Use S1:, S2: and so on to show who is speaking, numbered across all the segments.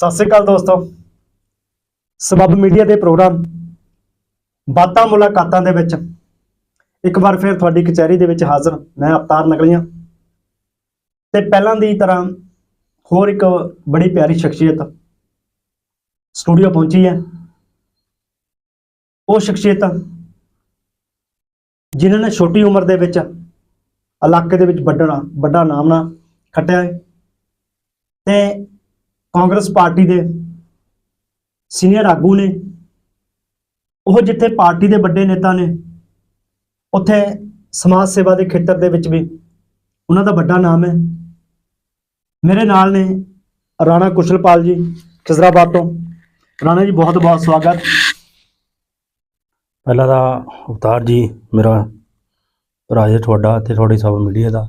S1: ਸਤਿ ਸ੍ਰੀ ਅਕਾਲ ਦੋਸਤੋ। ਸਬਬ ਮੀਡੀਆ ਦੇ ਪ੍ਰੋਗਰਾਮ ਬਾਤਾਂ ਮੁਲਾਕਾਤਾਂ ਦੇ ਵਿੱਚ ਇੱਕ ਵਾਰ ਫਿਰ ਤੁਹਾਡੀ ਕਚਹਿਰੀ ਦੇ ਵਿੱਚ ਹਾਜ਼ਰ ਮੈਂ ਅਵਤਾਰ ਨਗਲੀਆਂ। ਤੇ ਪਹਿਲਾਂ ਦੀ ਤਰ੍ਹਾਂ ਹੋਰ ਇੱਕ ਬੜੀ ਪਿਆਰੀ ਸ਼ਖਸੀਅਤ ਸਟੂਡੀਓ ਪਹੁੰਚੀ ਹੈ। ਉਹ ਸ਼ਖਸੀਅਤ ਜਿਨ੍ਹਾਂ ਨੇ ਛੋਟੀ ਉਮਰ ਦੇ ਵਿੱਚ ਇਲਾਕੇ ਦੇ ਵਿੱਚ ਵੱਡਾ ਵੱਡਾ ਨਾਮ ਨਾ ਖੱਟਿਆ ਹੈ। ਤੇ ਕਾਂਗਰਸ ਪਾਰਟੀ ਦੇ ਸੀਨੀਅਰ ਆਗੂ ਨੇ, ਉਹ ਜਿੱਥੇ ਪਾਰਟੀ ਦੇ ਵੱਡੇ ਨੇਤਾ ਨੇ, ਉੱਥੇ ਸਮਾਜ ਸੇਵਾ ਦੇ ਖੇਤਰ ਦੇ ਵਿੱਚ ਵੀ ਉਹਨਾਂ ਦਾ ਵੱਡਾ ਨਾਮ ਹੈ। ਮੇਰੇ ਨਾਲ ਨੇ ਰਾਣਾ ਕੁਸ਼ਲਪਾਲ ਜੀ ਖਿਜ਼ਰਾਬਾਦ ਤੋਂ। ਰਾਣਾ ਜੀ, ਬਹੁਤ ਬਹੁਤ ਸਵਾਗਤ।
S2: ਪਹਿਲਾਂ ਤਾਂ ਅਵਤਾਰ ਜੀ, ਮੇਰਾ ਰਾਜੇ ਤੁਹਾਡਾ ਤੇ ਤੁਹਾਡੀ ਸਭ ਮੀਡੀਆ ਦਾ,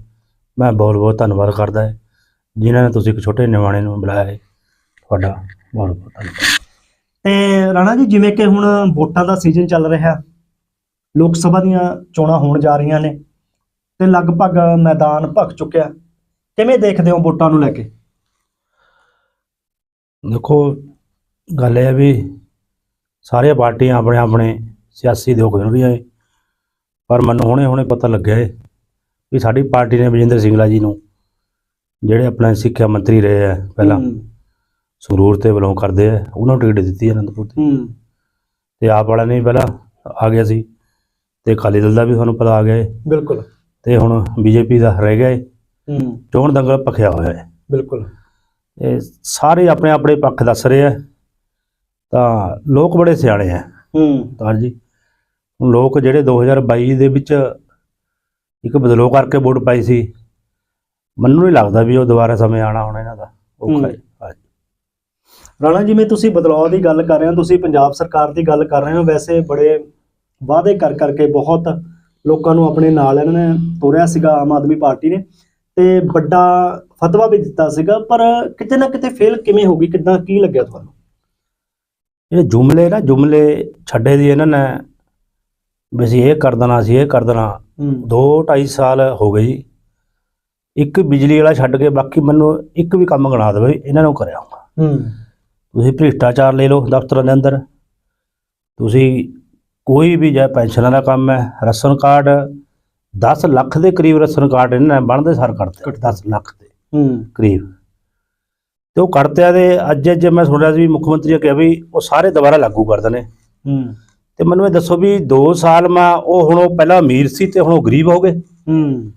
S2: ਮੈਂ ਬਹੁਤ ਬਹੁਤ ਧੰਨਵਾਦ ਕਰਦਾ ਹੈ, ਜਿਨ੍ਹਾਂ ਨੇ ਤੁਸੀਂ ਇੱਕ ਛੋਟੇ ਨਿਵਾਣੇ ਨੂੰ ਬੁਲਾਇਆ ਹੈ। ਤੁਹਾਡਾ ਬਹੁਤ ਬਹੁਤ ਧੰਨਵਾਦ।
S1: ਤੇ ਰਾਣਾ ਜੀ ਜਿਵੇਂ ਕਿ ਹੁਣ ਵੋਟਾਂ ਦਾ ਸੀਜ਼ਨ ਚੱਲ ਰਿਹਾ ਲੋਕ ਸਭਾ ਦੀਆਂ ਚੋਣਾਂ ਹੋਣ ਜਾ ਰਹੀਆਂ ਨੇ ਤੇ ਲਗਭਗ ਮੈਦਾਨ ਭਖ ਚੁੱਕਿਆ। ਕਿਵੇਂ ਦੇਖਦੇ ਹੋ ਵੋਟਾਂ ਨੂੰ ਲੈ ਕੇ?
S2: ਦੇਖੋ ਗੱਲ ਇਹ ਹੈ ਵੀ ਸਾਰੀਆਂ ਪਾਰਟੀਆਂ ਆਪਣੇ ਆਪਣੇ ਸਿਆਸੀ ਦੇ ਹੋ ਰਹੀਆਂ ਹੈ ਪਰ ਮੈਨੂੰ ਹੁਣੇ ਹੁਣੇ ਪਤਾ ਲੱਗਿਆ ਹੈ ਵੀ ਸਾਡੀ ਪਾਰਟੀ ਨੇ ਬਜਿੰਦਰ ਸਿੰਗਲਾ ਜੀ ਨੂੰ ਜਿਹੜੇ ਆਪਣੇ ਸਿੱਖਿਆ ਮੰਤਰੀ ਰਹੇ ਆ ਪਹਿਲਾਂ ਸੰਗਰੂਰ ਤੇ ਬਿਲੋਂਗ ਕਰਦੇ ਆ ਉਹਨਾਂ ਨੂੰ ਟਿਕਟ ਦਿੱਤੀ ਅਨੰਦਪੁਰ ਤੇ।
S1: ਹੂੰ।
S2: ਤੇ ਆਪ ਵਾਲਾ ਨੇ ਵੀ ਪਹਿਲਾਂ ਆ ਗਿਆ ਸੀ ਤੇ ਅਕਾਲੀ ਦਲ ਦਾ ਵੀ ਤੁਹਾਨੂੰ ਪਤਾ ਆ ਗਿਆ
S1: ਬਿਲਕੁਲ।
S2: ਤੇ ਹੁਣ ਬੀਜੇਪੀ ਦਾ ਰਹਿ ਗਿਆ ਹੂੰ। ਚੋਣ ਦੰਗਲ ਭਖਿਆ ਹੋਇਆ ਹੈ
S1: ਬਿਲਕੁਲ।
S2: ਇਹ ਸਾਰੇ ਆਪਣੇ ਆਪਣੇ ਪੱਖ ਦੱਸ ਰਹੇ ਆ। ਤਾਂ ਲੋਕ ਬੜੇ ਸਿਆਣੇ ਆ।
S1: ਹੂੰ।
S2: ਤਾਂ ਜੀ ਲੋਕ ਜਿਹੜੇ 2022 ਦੇ ਵਿੱਚ ਇੱਕ ਬਦਲਾਅ ਕਰਕੇ ਵੋਟ ਪਾਈ ਸੀ ਮੈਨੂੰ ਨਹੀਂ ਲੱਗਦਾ ਵੀ ਉਹ ਦੁਬਾਰਾ ਸਮੇਂ ਆਣਾ ਹੁਣ ਇਹਨਾਂ ਦਾ ਔਖਾ ਹੈ।
S1: ਰਾਣਾ ਜਿਵੇਂ ਤੁਸੀਂ ਬਦਲਾਅ ਦੀ ਗੱਲ ਕਰ ਰਹੇ ਹੋ ਤੁਸੀਂ ਪੰਜਾਬ ਸਰਕਾਰ ਦੀ ਗੱਲ ਕਰ ਰਹੇ ਹੋ। ਵੈਸੇ ਬੜੇ ਵਾਅਦੇ ਕਰ ਕਰਕੇ ਬਹੁਤ ਲੋਕਾਂ ਨੂੰ ਆਪਣੇ ਨਾਲ ਇਹਨਾਂ ਨੇ ਤੋਰਿਆ ਸੀਗਾ ਆਮ ਆਦਮੀ ਪਾਰਟੀ ਨੇ ਤੇ ਵੱਡਾ ਫਤਵਾ ਵੀ ਦਿੱਤਾ ਸੀਗਾ ਪਰ ਕਿਤੇ ਨਾ ਕਿਤੇ ਫੇਲ ਕਿਵੇਂ ਹੋ ਗਈ ਕਿਦਾਂ ਕੀ ਲੱਗਿਆ ਤੁਹਾਨੂੰ?
S2: ਇਹ ਜੁਮਲੇ ਨਾ ਜੁਮਲੇ ਛੱਡੇ ਦੀ ਇਹਨਾਂ ਨੇ ਵੀ ਅਸੀਂ ਇਹ ਕਰ ਦੇਣਾ ਸੀ ਇਹ ਕਰ ਦੇਣਾ।
S1: ਹੂੰ।
S2: ਦੋ ਢਾਈ ਸਾਲ ਹੋ ਗਏ ਜੀ। ਇੱਕ ਬਿਜਲੀ ਵਾਲਾ ਛੱਡ ਕੇ ਬਾਕੀ ਮੈਨੂੰ ਇੱਕ ਵੀ ਕੰਮ ਗਣਾ ਦੇਵੇ ਇਹਨਾਂ ਨੂੰ ਕਰਿਆ
S1: ਹੂੰ।
S2: ਤੁਸੀਂ ਭ੍ਰਿਸ਼ਟਾਚਾਰ ਲੈ ਲਓ ਦਫ਼ਤਰਾਂ ਦੇ ਅੰਦਰ। ਤੁਸੀਂ ਕੋਈ ਵੀ ਜੇ ਪੈਨਸ਼ਨਾਂ ਦਾ ਕੰਮ ਹੈ ਰਸਨ ਕਾਰਡ 10 ਲੱਖ ਦੇ ਕਰੀਬ ਰਸਨ ਕਾਰਡ ਇਹਨਾਂ ਨੇ ਬਣਦੇ ਸਰ ਕੱਢਤੇ 10 ਲੱਖ ਦੇ
S1: ਹੂੰ।
S2: ਕਰੀਬ। ਤੇ ਉਹ ਕੱਢਤਿਆ ਦੇ ਅੱਜ ਅੱਜ ਮੈਂ ਸੁਣਿਆ ਸੀ ਵੀ ਮੁੱਖ ਮੰਤਰੀ ਨੇ ਕਿਹਾ ਵੀ ਉਹ ਸਾਰੇ ਦੁਬਾਰਾ ਲਾਗੂ ਕਰ ਦੇਣੇ।
S1: ਹੂੰ।
S2: ਤੇ ਮੈਨੂੰ ਇਹ ਦੱਸੋ ਵੀ 2 ਸਾਲ ਮਾ ਉਹ ਹੁਣ ਉਹ ਪਹਿਲਾਂ ਅਮੀਰ ਸੀ ਤੇ ਹੁਣ ਉਹ ਗਰੀਬ ਹੋ ਗਏ।
S1: ਹੂੰ।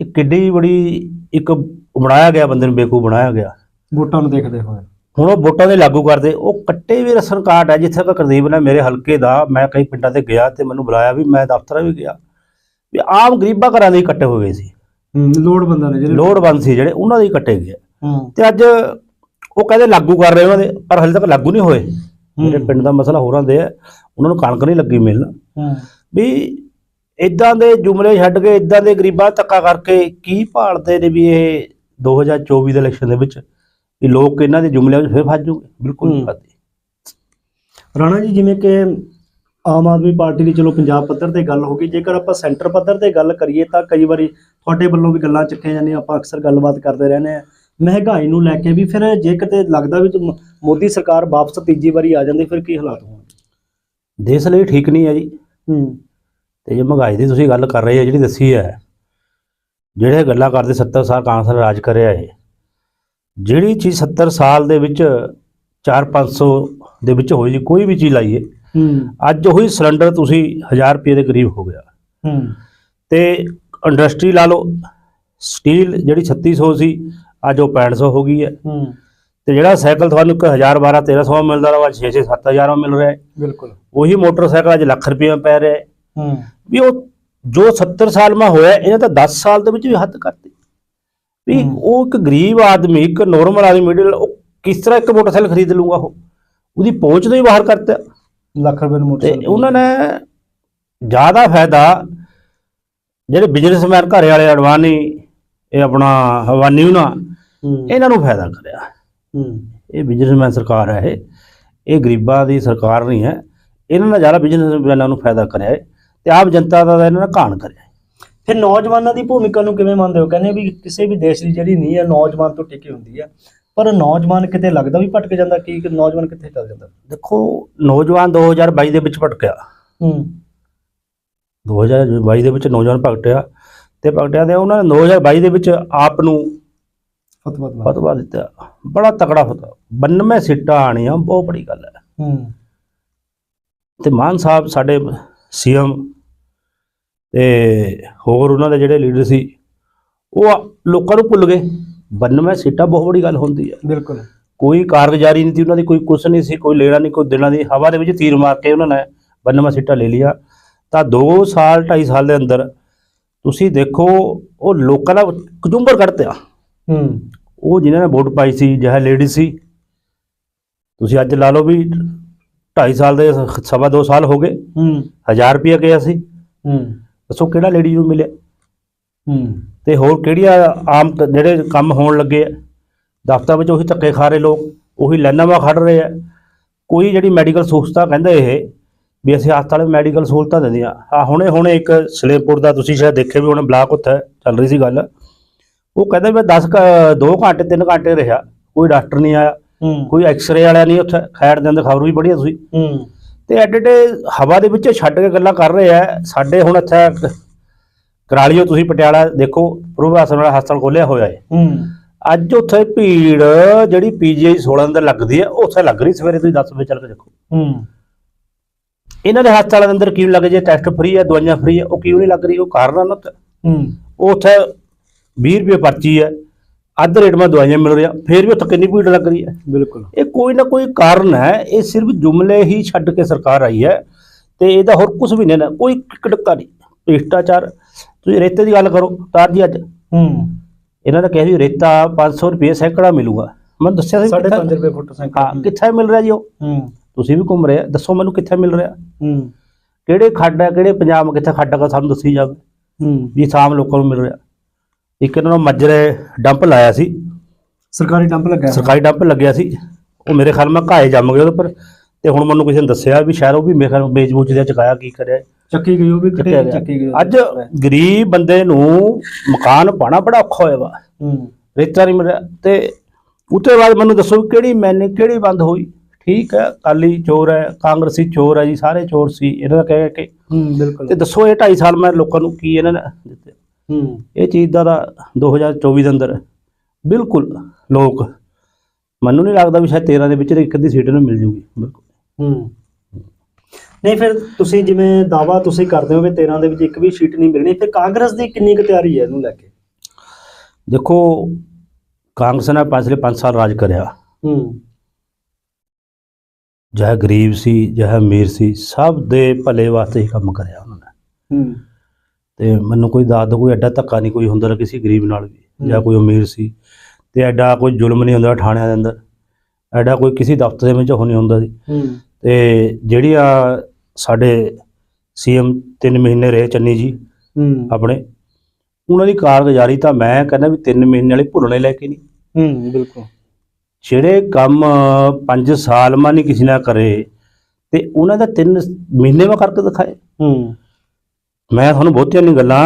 S2: ਇਹ ਕਿੱਡੀ ਬੜੀ ਇੱਕ ਬਣਾਇਆ ਗਿਆ ਬੰਦੇ ਨੂੰ ਬੇਕੂ ਬਣਾਇਆ ਗਿਆ।
S1: ਵੋਟਾਂ ਨੂੰ ਦੇਖਦੇ ਹੋਏ।
S2: ਹੁਣ ਉਹ ਵੋਟਾਂ ਦੇ ਲਾਗੂ ਕਰਦੇ ਉਹ ਕੱਟੇ ਵੀ ਰਸਨ ਕਾਰਡ ਹੈ ਜਿੱਥੇ ਤੱਕ ਕੁਲਦੀਪ ਨੇ ਮੇਰੇ ਹਲਕੇ ਦਾ ਮੈਂ ਕਈ ਪਿੰਡਾਂ ਤੇ ਗਿਆ ਤੇ ਮੈਨੂੰ ਬੁਲਾਇਆ ਵੀ ਮੈਂ ਦਫ਼ਤਰ ਵੀ ਗਿਆ ਵੀ ਆਮ ਗਰੀਬਾਂ ਘਰਾਂ ਦੇ ਕੱਟੇ ਹੋ ਗਏ ਸੀ।
S1: ਹੂੰ ਲੋੜ ਬੰਦਾ ਨੇ ਜਿਹੜੇ
S2: ਲੋੜਵੰਦ ਸੀ ਜਿਹੜੇ ਉਹਨਾਂ ਦੇ ਕੱਟੇ ਗਏ। ਤੇ ਅੱਜ ਉਹ ਕਹਿੰਦੇ ਲਾਗੂ ਕਰ ਰਹੇ ਉਹਨਾਂ ਦੇ ਪਰ ਹਲੇ ਤੱਕ ਲਾਗੂ ਨਹੀਂ ਹੋਏ। ਮੇਰੇ ਪਿੰਡ ਦਾ ਮਸਲਾ ਹੋਰਾਂ ਦੇ ਹੈ ਉਹਨਾਂ ਨੂੰ ਕਣਕ ਨਹੀਂ ਲੱਗੀ ਮਿਲਣ। ਵੀ ਇਦਾਂ ਦੇ ਜੁਮਲੇ ਛੱਡ ਕੇ ਇਦਾਂ ਦੇ ਗਰੀਬਾਂ ਧੱਕਾ ਕਰਕੇ ਕੀ ਭਾਲਦੇ ਨੇ ਵੀ ਇਹ 2024 ਦੇ ਇਲੈਕਸ਼ਨ ਦੇ ਵਿੱਚ? ਵੀ ਲੋਕ ਇਹਨਾਂ ਦੇ ਜੁਮਲਿਆਂ ਵਿੱਚ ਫਿਰ ਫਸ ਜਾਊਗੇ ਬਿਲਕੁਲ ਨਹੀਂ। ਫਸਦੇ।
S1: ਰਾਣਾ ਜੀ ਜਿਵੇਂ ਕਿ ਆਮ ਆਦਮੀ ਪਾਰਟੀ ਦੀ ਚਲੋ ਪੰਜਾਬ ਪੱਧਰ ਤੇ ਗੱਲ ਹੋ ਗਈ ਜੇਕਰ ਆਪਾਂ ਸੈਂਟਰ ਪੱਧਰ ਤੇ ਗੱਲ ਕਰੀਏ ਤਾਂ ਕਈ ਵਾਰੀ ਤੁਹਾਡੇ ਵੱਲੋਂ ਵੀ ਗੱਲਾਂ ਚੱਕੀਆਂ ਜਾਂਦੀਆਂ ਆਪਾਂ ਅਕਸਰ ਗੱਲਬਾਤ ਕਰਦੇ ਰਹਿੰਦੇ ਆ ਮਹਿੰਗਾਈ ਨੂੰ ਲੈ ਕੇ ਵੀ ਫਿਰ ਜੇ ਕਿਤੇ ਲੱਗਦਾ ਵੀ ਮੋਦੀ ਸਰਕਾਰ ਵਾਪਸ ਤੀਜੀ ਵਾਰੀ ਆ ਜਾਂਦੀ ਫਿਰ ਕੀ ਹਾਲਾਤ ਹੋਣਗੇ
S2: ਦੇਸ਼ ਲਈ ਠੀਕ ਨਹੀਂ ਹੈ ਜੀ।
S1: ਹੂੰ।
S2: ਤੇ ਜੇ ਮਹਿੰਗਾਈ ਦੀ ਤੁਸੀਂ ਗੱਲ ਕਰ ਰਹੇ ਹੋ ਜਿਹੜੀ ਦੱਸੀ ਹੈ ਜਿਹੜੇ ਗੱਲਾਂ ਕਰਦੇ 70 ਸਾਲ ਕਾਂਗਰਸ ਰਾਜ ਕਰਿਆ ਹੈ ਜਿਹੜੀ ਚੀਜ਼ 70 ਸਾਲ ਦੇ ਵਿੱਚ 4-500 ਦੇ ਵਿੱਚ ਹੋਈ ਜੀ ਕੋਈ ਵੀ ਚੀਜ਼ ਲਾਈਏ ਅੱਜ ਉਹੀ ਸਿਲੰਡਰ ਤੁਸੀਂ 1000 ਰੁਪਏ ਦੇ ਕਰੀਬ ਹੋ ਗਿਆ। ਤੇ ਇੰਡਸਟਰੀ ਲਾ ਲਓ ਸਟੀਲ ਜਿਹੜੀ 3600 ਸੀ ਅੱਜ ਉਹ 6500 ਹੋ ਗਈ ਹੈ। ਤੇ ਜਿਹੜਾ ਸਾਈਕਲ ਤੁਹਾਨੂੰ 1000 12 1300 ਮਿਲਦਾ ਰਿਹਾ ਅੱਜ 6 6 7000 ਮਿਲ ਰਿਹਾ ਹੈ।
S1: ਬਿਲਕੁਲ।
S2: ਉਹੀ ਮੋਟਰਸਾਈਕਲ ਅੱਜ ਲੱਖ ਰੁਪਏ ਪੈ ਰਿਹਾ ਹੂੰ। ਵੀ ਉਹ ਜੋ 70 ਸਾਲ ਮਾ ਹੋਇਆ ਇਹਨੇ ਤਾਂ 10 ਸਾਲ ਦੇ ਵਿੱਚ ਵੀ ਹੱਦ ਕਰਤੀ। ਵੀ। ਉਹ ਇੱਕ ਗਰੀਬ ਆਦਮੀ ਇੱਕ ਨੋਰਮਲ ਆਦਮੀ ਮਿਡਲ ਉਹ ਕਿਸ ਤਰ੍ਹਾਂ ਇੱਕ ਮੋਟਰਸਾਈਕਲ ਖਰੀਦ ਲੂਗਾ ਉਹ? ਉਹਦੀ ਪਹੁੰਚ ਤੋਂ ਹੀ ਬਾਹਰ ਕਰਤਾ।
S1: ਲੱਖ ਰੁਪਏ ਨੂੰ ਮੋਟਰਸਾਈਕਲ।
S2: ਉਹਨਾਂ ਨੇ ਜ਼ਿਆਦਾ ਫਾਇਦਾ ਜਿਹੜੇ ਬਿਜ਼ਨਸਮੈਨ ਘਰੇ ਵਾਲੇ ਅਡਵਾਨੀ ਇਹ ਆਪਣਾ ਹਵਾਨੀ ਉਹਨਾਂ ਇਹਨਾਂ ਨੂੰ ਫਾਇਦਾ ਕਰਿਆ। ਇਹ ਬਿਜ਼ਨਸਮੈਨ ਸਰਕਾਰ ਹੈ ਇਹ। ਇਹ ਗਰੀਬਾਂ ਦੀ ਸਰਕਾਰ ਨਹੀਂ ਹੈ। ਇਹਨਾਂ ਨੇ ਜ਼ਿਆਦਾ ਬਿਜ਼ਨਸਮੈਨਾਂ ਨੂੰ ਫਾਇਦਾ ਕਰਿਆ ਹੈ ਤੇ ਆਪ ਜਨਤਾ ਦਾ ਇਹਨਾਂ ਨੇ ਘਾਣ ਕਰਿਆ।
S1: ਫਿਰ ਨੌਜਵਾਨਾਂ ਦੀ ਭੂਮਿਕਾ ਨੂੰ ਕਿਵੇਂ ਮੰਨਦੇ ਹੋ? ਕਹਿੰਦੇ ਵੀ ਕਿਸੇ ਵੀ ਦੇਸ਼ ਦੀ ਜਿਹੜੀ ਨੀਂਹ ਹੈ ਨੌਜਵਾਨ ਤੋਂ ਟਿਕੀ ਹੁੰਦੀ ਹੈ ਪਰ ਨੌਜਵਾਨ ਕਿਤੇ ਲੱਗਦਾ ਵੀ ਭਟਕ ਜਾਂਦਾ ਕੀ ਕਿ ਨੌਜਵਾਨ ਕਿੱਥੇ ਚੱਲ ਜਾਂਦਾ?
S2: ਦੇਖੋ ਨੌਜਵਾਨ 2022 ਦੇ ਵਿੱਚ ਭਟਕਿਆ।
S1: ਹੂੰ।
S2: 2022 ਦੇ ਵਿੱਚ ਨੌਜਵਾਨ ਭਟਕਿਆ ਤੇ ਭਟਕਿਆ ਤੇ ਉਹਨਾਂ ਨੇ 2022 ਦੇ ਵਿੱਚ ਆਪ ਨੂੰ
S1: ਫਤਵਾ ਦਵਾ
S2: ਫਤਵਾ ਦਿੱਤਾ। ਬੜਾ ਤਕੜਾ ਫਤਵਾ। 92 ਸੀਟਾਂ ਆਣੀਆਂ ਬਹੁਤ ਬੜੀ ਗੱਲ ਹੈ।
S1: ਹੂੰ।
S2: ਤੇ ਮਾਨ ਸਾਹਿਬ ਸਾਡੇ ਸੀਐਮ ਤੇ ਹੋਰ ਉਹਨਾਂ ਦੇ ਜਿਹੜੇ ਲੀਡਰ ਸੀ ਉਹ ਲੋਕਾਂ ਨੂੰ ਭੁੱਲ ਗਏ। 92 ਸੀਟਾਂ ਬਹੁਤ ਬੜੀ ਗੱਲ ਹੁੰਦੀ ਹੈ
S1: ਬਿਲਕੁਲ।
S2: ਕੋਈ ਕਾਰਗੁਜ਼ਾਰੀ ਨਹੀਂ ਸੀ ਉਹਨਾਂ ਦੀ ਕੋਈ ਕੁਛ ਨਹੀਂ ਸੀ ਕੋਈ ਲੈਣਾ ਨਹੀਂ ਕੋਈ ਦੇਣਾ ਨਹੀਂ। ਹਵਾ ਦੇ ਵਿੱਚ ਤੀਰ ਮਾਰ ਕੇ ਉਹਨਾਂ ਨੇ 92 ਸੀਟਾਂ ਲੈ ਲਿਆ ਤਾਂ 2 ਸਾਲ 2.5 ਸਾਲ ਦੇ ਅੰਦਰ ਤੁਸੀਂ ਦੇਖੋ ਉਹ ਲੋਕਾਂ ਦਾ ਕਚੁੰਬਰ ਕੱਢਤਿਆ।
S1: ਹੂੰ।
S2: ਉਹ ਜਿਨ੍ਹਾਂ ਨੇ ਵੋਟ ਪਾਈ ਸੀ ਜਿਹੇ ਲੇਡੀ ਸੀ। ਤੁਸੀਂ ਅੱਜ ਲਾ ਲਓ ਵੀ 2.5 ਸਾਲ ਦੇ ਸਵਾ 2 ਸਾਲ ਹੋ ਗਏ।
S1: ਹੂੰ।
S2: 1000 ਰੁਪਏ ਗਿਆ ਸੀ।
S1: ਹੂੰ।
S2: ਦੱਸੋ ਕਿਹੜਾ ਲੇਡੀ ਨੂੰ ਮਿਲਿਆ?
S1: ਹੂੰ।
S2: ਤੇ ਹੋਰ ਕਿਹੜੀਆਂ ਆਮ ਜਿਹੜੇ ਕੰਮ ਹੋਣ ਲੱਗੇ ਆ? ਦਫ਼ਤਰ ਵਿੱਚ ਉਹੀ ਧੱਕੇ ਖਾ ਰਹੇ ਲੋਕ ਉਹੀ ਲਾਈਨਾਂ ਵਾ ਖੜ ਰਹੇ ਆ। ਕੋਈ ਜਿਹੜੀ ਮੈਡੀਕਲ ਸਹੂਲਤਾਂ ਕਹਿੰਦੇ ਇਹ ਵੀ ਅਸੀਂ ਹਸਪਤਾਲ ਵਿੱਚ ਮੈਡੀਕਲ ਸਹੂਲਤਾਂ ਦਿੰਦੇ ਆ ਆ ਹੁਣੇ ਹੁਣੇ ਇੱਕ ਸਲੇਮਪੁਰ ਦਾ ਤੁਸੀਂ ਸ਼ਾਇਦ ਦੇਖਿਆ ਵੀ ਹੁਣ ਬਲਾਕ ਉੱਥੇ ਚੱਲ ਰਹੀ ਸੀ ਗੱਲ। ਉਹ ਕਹਿੰਦੇ ਵੀ 10 2 ਘੰਟੇ 3 ਘੰਟੇ ਰਿਹਾ। ਕੋਈ ਡਾਕਟਰ ਨਹੀਂ ਆਇਆ।
S1: ਹੂੰ।
S2: ਕੋਈ ਐਕਸ-ਰੇ ਵਾਲਾ ਨਹੀਂ ਉੱਥੇ। ਖੈਰ ਦੇ ਅੰਦਰ ਖਬਰ ਵੀ ਪੜ੍ਹੀ ਆ ਤੁਸੀਂ।
S1: ਹੂੰ।
S2: ਤੇ ਐਡੇ ਐਡੇ ਹਵਾ ਦੇ ਵਿੱਚ ਛੱਡ ਕੇ ਗੱਲਾਂ ਕਰ ਰਹੇ ਆ। ਸਾਡੇ ਹੁਣ ਇੱਥੇ ਕਰਾਲੀਓ ਤੁਸੀਂ ਪਟਿਆਲਾ ਦੇਖੋ ਪ੍ਰਭਾਸਨ ਵਾਲਾ ਹਸਪਤਾਲ ਖੋਲਿਆ ਹੋਇਆ ਹੈ
S1: ਹੂੰ।
S2: ਅੱਜ ਉੱਥੇ ਭੀੜ ਜਿਹੜੀ ਪੀਜੀਆਈ 16 ਅੰਦਰ ਲੱਗਦੀ ਹੈ ਉੱਥੇ ਲੱਗ ਰਹੀ ਸਵੇਰੇ ਤੁਸੀਂ 10 ਵਜੇ ਚੱਲ ਕੇ ਦੇਖੋ।
S1: ਹੂੰ।
S2: ਇਹਨਾਂ ਦੇ ਹਸਪਤਾਲਾਂ ਦੇ ਅੰਦਰ ਕਿਉਂ ਲੱਗ ਜੇ ਟੈਸਟ ਫ੍ਰੀ ਹੈ ਦਵਾਈਆਂ ਫ੍ਰੀ ਹੈ ਉਹ ਕਿਉਂ ਨਹੀਂ ਲੱਗ ਰਹੀ? ਉਹ ਕਾਰਨ ਆ ਨਾ। ਉੱਥੇ।
S1: ਹੂੰ।
S2: ਉੱਥੇ 20 ਰੁਪਏ ਪਰਚੀ ਹੈ ਅੱਧ ਰੇਟ ਮੈਂ ਦਵਾਈਆਂ ਮਿਲ ਰਹੀਆਂ ਫੇਰ ਵੀ ਉੱਥੇ ਕਿੰਨੀ ਭੀੜ ਲੱਗ ਰਹੀ ਹੈ?
S1: ਬਿਲਕੁਲ।
S2: ਇਹ ਕੋਈ ਨਾ ਕੋਈ ਕਾਰਨ ਹੈ ਇਹ ਸਿਰਫ ਜੁਮਲੇ ਹੀ ਛੱਡ ਕੇ ਸਰਕਾਰ ਆਈ ਹੈ ਤੇ ਇਹਦਾ ਹੋਰ ਕੁਝ ਵੀ ਨਹੀਂ ਨਾ ਕੋਈ ਕਿੜਕਾ ਨਹੀਂ ਭ੍ਰਿਸ਼ਟਾਚਾਰ। ਤੁਸੀਂ ਰੇਤੇ ਦੀ ਗੱਲ ਕਰੋ ਤਾਰ ਜੀ ਅੱਜ।
S1: ਹੂੰ।
S2: ਇਹਨਾਂ ਨੇ ਕਿਹਾ ਵੀ ਰੇਤਾ 500 ਰੁਪਏ ਸੈਂਕੜਾ ਮਿਲੂਗਾ। ਮੈਂ ਦੱਸਿਆ ਸੀ
S1: ਸਾਢੇ
S2: ਕਿੱਥੇ-
S1: ਪੰਜ ਰੁਪਏ ਫੁੱਟ ਸੈਂਕੜ।
S2: ਹਾਂ ਕਿੱਥੇ ਮਿਲ ਰਿਹਾ ਜੀ ਉਹ?
S1: ਹੂੰ।
S2: ਤੁਸੀਂ ਵੀ ਘੁੰਮ ਰਹੇ ਦੱਸੋ ਮੈਨੂੰ ਕਿੱਥੇ ਮਿਲ ਰਿਹਾ।
S1: ਹੂੰ।
S2: ਕਿਹੜੇ ਖੱਡ ਹੈ ਕਿਹੜੇ ਪੰਜਾਬ ਕਿੱਥੇ ਖੱਡ ਹੈਗਾ ਸਾਨੂੰ ਦੱਸੀ ਜਾਵੇ।
S1: ਹੂੰ।
S2: ਵੀ ਸਾਮ ਲੋਕਾਂ ਨੂੰ ਮਿਲ ਰਿਹਾ। ਇੱਕ ਇਹਨਾਂ ਨੂੰ ਮੱਜਰੇ ਡੰਪ ਲਾਇਆ ਸੀ।
S1: ਸਰਕਾਰੀ ਡੰਪ ਲੱਗਾ।
S2: ਸਰਕਾਰੀ ਡੰਪ ਲੱਗਿਆ ਸੀ। ਉਹ ਮੇਰੇ ਖਿਆਲ ਮੈਂ ਘਾਏ ਜੰਮ ਗਏ ਉਹਦੇ ਪਰ ਤੇ ਹੁਣ ਮੈਨੂੰ ਕਿਸੇ ਨੇ ਦੱਸਿਆ ਵੀ ਸ਼ਾਇਦ ਉਹ ਵੀ ਮੇਰੇ ਖਿਆਲ ਵੂਚ ਦੇ ਚੁਕਾਇਆ ਕੀ ਕਰਿਆ।
S1: ਚੱਕੀ ਗਈ ਉਹ ਵੀ ਕਿਤੇ। ਚੱਕੀ ਗਈ
S2: ਅੱਜ ਗਰੀਬ ਬੰਦੇ ਨੂੰ ਮਕਾਨ ਪਾਣਾ ਬੜਾ ਔਖਾ ਹੋਇਆ ਵਾ।
S1: ਹੂੰ।
S2: ਰੇਤਾ ਨਹੀਂ ਮਿਲਿਆ। ਤੇ ਉਤੇ ਬਾਅਦ ਮੈਨੂੰ ਦੱਸੋ ਕਿਹੜੀ ਮੈਨੇ ਕਿਹੜੀ ਬੰਦ ਹੋਈ। ਠੀਕ ਹੈ ਕਾਲੀ ਚੋਰ ਹੈ ਕਾਂਗਰਸੀ ਚੋਰ ਹੈ ਜੀ ਸਾਰੇ ਚੋਰ ਸੀ। ਇਹਨਾਂ ਦਾ ਕਹਿ ਕੇ।
S1: ਹੂੰ ਬਿਲਕੁਲ।
S2: ਤੇ ਦੱਸੋ ਇਹ 2.5 ਸਾਲ ਮੈਂ ਲੋਕਾਂ ਨੂੰ ਕੀ ਇਹਨਾਂ ਨੇ ਦਿੱਤੇ।
S1: ਹੂੰ।
S2: ਇਹ ਚੀਜ਼ ਦਾ ਤਾਂ 2024 ਦੇ ਅੰਦਰ ਬਿਲਕੁਲ ਲੋਕ ਮੈਨੂੰ ਨਹੀਂ ਲੱਗਦਾ ਵੀ ਸ਼ਾਇਦ 13 ਦੇ ਵਿੱਚ ਇੱਕ ਅੱਧੀ ਸੀਟ ਨੂੰ ਮਿਲ ਜੂਗੀ ਬਿਲਕੁਲ।
S1: ਹੂੰ। ਨਹੀਂ ਫਿਰ ਤੁਸੀਂ ਜਿਵੇਂ ਦਾਵਾ ਤੁਸੀਂ ਕਰਦੇ ਹੋ ਕਿ 13 ਦੇ ਵਿੱਚ ਇੱਕ ਵੀ ਸੀਟ ਨਹੀਂ ਮਿਲਣੀ ਫਿਰ ਕਾਂਗਰਸ ਦੀ ਕਿੰਨੀ ਕੁ ਤਿਆਰੀ ਹੈ ਇਹਨੂੰ ਲੈ ਕੇ?
S2: ਦੇਖੋ ਕਾਂਗਰਸ ਨੇ ਪਿਛਲੇ 5 ਸਾਲ ਰਾਜ ਕਰਿਆ।
S1: ਹੂੰ।
S2: ਚਾਹੇ ਗਰੀਬ ਸੀ ਚਾਹੇ ਅਮੀਰ ਸੀ ਸਭ ਦੇ ਭਲੇ ਵਾਸਤੇ ਹੀ ਕੰਮ ਕਰਿਆ ਉਹਨਾਂ ਨੇ।
S1: ਹੂੰ।
S2: ਤੇ ਮੈਨੂੰ ਕੋਈ ਦੱਸ ਦੋ ਕੋਈ ਐਡਾ ਧੱਕਾ ਨਹੀਂ ਕੋਈ ਹੁੰਦਾ ਕਿਸੇ ਗਰੀਬ ਨਾਲ ਵੀ ਜਾਂ
S1: ਹੂੰ।
S2: ਕੋਈ ਅਮੀਰ ਸੀ। ਤੇ ਐਡਾ ਕੋਈ ਜ਼ੁਲਮ ਨਹੀਂ ਹੁੰਦਾ ਥਾਣਿਆਂ ਦੇ ਅੰਦਰ। ਐਡਾ ਕੋਈ ਕਿਸੇ ਦਫ਼ਤਰ ਦੇ ਵਿੱਚ ਉਹ ਨਹੀਂ ਹੁੰਦਾ ਸੀ
S1: ਹੂੰ।
S2: ਤੇ ਜਿਹੜੀਆਂ ਸਾਡੇ ਸੀਐਮ 3 ਮਹੀਨੇ ਰਹੇ ਚੰਨੀ ਜੀ
S1: ਹੂੰ।
S2: ਆਪਣੇ ਉਹਨਾਂ ਦੀ ਕਾਰਗੁਜ਼ਾਰੀ ਤਾਂ ਮੈਂ ਕਹਿੰਦਾ ਵੀ 3 ਮਹੀਨੇ ਵਾਲੇ ਭੁੱਲਣੇ ਲੈ ਕੇ ਨਹੀਂ।
S1: ਹੂੰ ਬਿਲਕੁਲ।
S2: ਜਿਹੜੇ ਕੰਮ 5 ਸਾਲ ਮਾ ਨਹੀਂ ਕਿਸੇ ਨੇ ਕਰੇ ਤੇ ਉਹਨਾਂ ਦਾ 3 ਮਹੀਨੇ ਮਾ ਕਰਕੇ ਦਿਖਾਏ।
S1: ਹੂੰ।
S2: ਮੈਂ ਤੁਹਾਨੂੰ ਬਹੁਤੀਆਂ ਨਹੀਂ ਗੱਲਾਂ